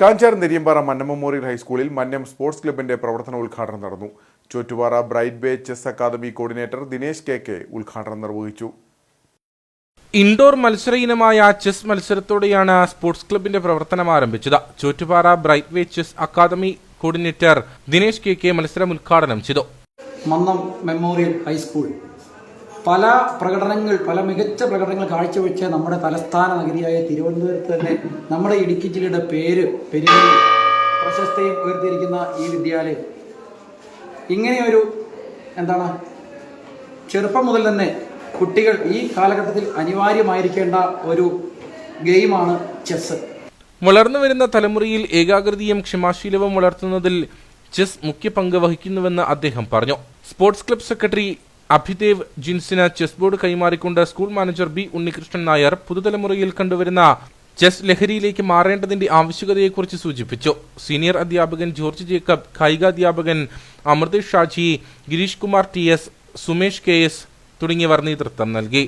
Kanjar Neriyampara Mannam memorial ഹൈസ്കൂളിൽ Mannam sports ക്ലബിന്റെ പ്രവർത്തന ഉദ്ഘാടനം നടന്നു. Chottupara bright bay chess academy coordinator Dinesh K K ഉദ്ഘാടനം നിർവഹിച്ചു. ഇൻഡോർ മത്സര ഇനമായ ചെസ് മത്സരത്തോടെയാണ് സ്പോർട്സ് ക്ലബിന്റെ പ്രവർത്തനം ആരംഭിച്ചത്. Chottupara bright way chess academy coordinator Dinesh K K മത്സരം ഉദ്ഘാടനം ചെയ്തു. മന്നം മെമ്മോറിയൽ ഹൈസ്കൂൾ പല പ്രകടനങ്ങൾ പല മികച്ച പ്രകടനങ്ങൾ കാഴ്ചവെച്ച നമ്മുടെ തലസ്ഥാന നഗരിയായ തിരുവനന്തപുരത്ത് തന്നെ നമ്മുടെ ഇടുക്കി ജില്ലയുടെ പേര് പെരുമയും പ്രശസ്തയും ഉയർത്തിയിരിക്കുന്ന ഈ വിദ്യാലയം. ഇങ്ങനെയൊരു എന്താണ്? ചെറുപ്പം മുതൽ തന്നെ കുട്ടികൾ ഈ കാലഘട്ടത്തിൽ അനിവാര്യമായിരിക്കേണ്ട ഒരു ഗെയിമാണ് ചെസ്സ്. വളർന്നു വരുന്ന തലമുറയിൽ ഏകാഗ്രതയും ക്ഷമാശീലവും വളർത്തുന്നതിൽ ചെസ് മുഖ്യ പങ്ക് വഹിക്കുന്നുവെന്ന് അദ്ദേഹം പറഞ്ഞു. സ്പോർട്സ് ക്ലബ് സെക്രട്ടറി അഭിദേവ് ജിൻസിന് chess board കൈമാറിക്കൊണ്ട് school manager B Unnikrishnan Nair പുതുതലമുറയിൽ കണ്ടുവരുന്ന ചെസ് ലഹരിയിലേക്ക് മാറേണ്ടതിന്റെ ആവശ്യകതയെക്കുറിച്ച് സൂചിപ്പിച്ചു. സീനിയർ അധ്യാപകൻ George Jacob കായികാധ്യാപകൻ Amruthesh Shaji Girish Kumar T S Sumesh K S തുടങ്ങിയവർ നേതൃത്വം നൽകി.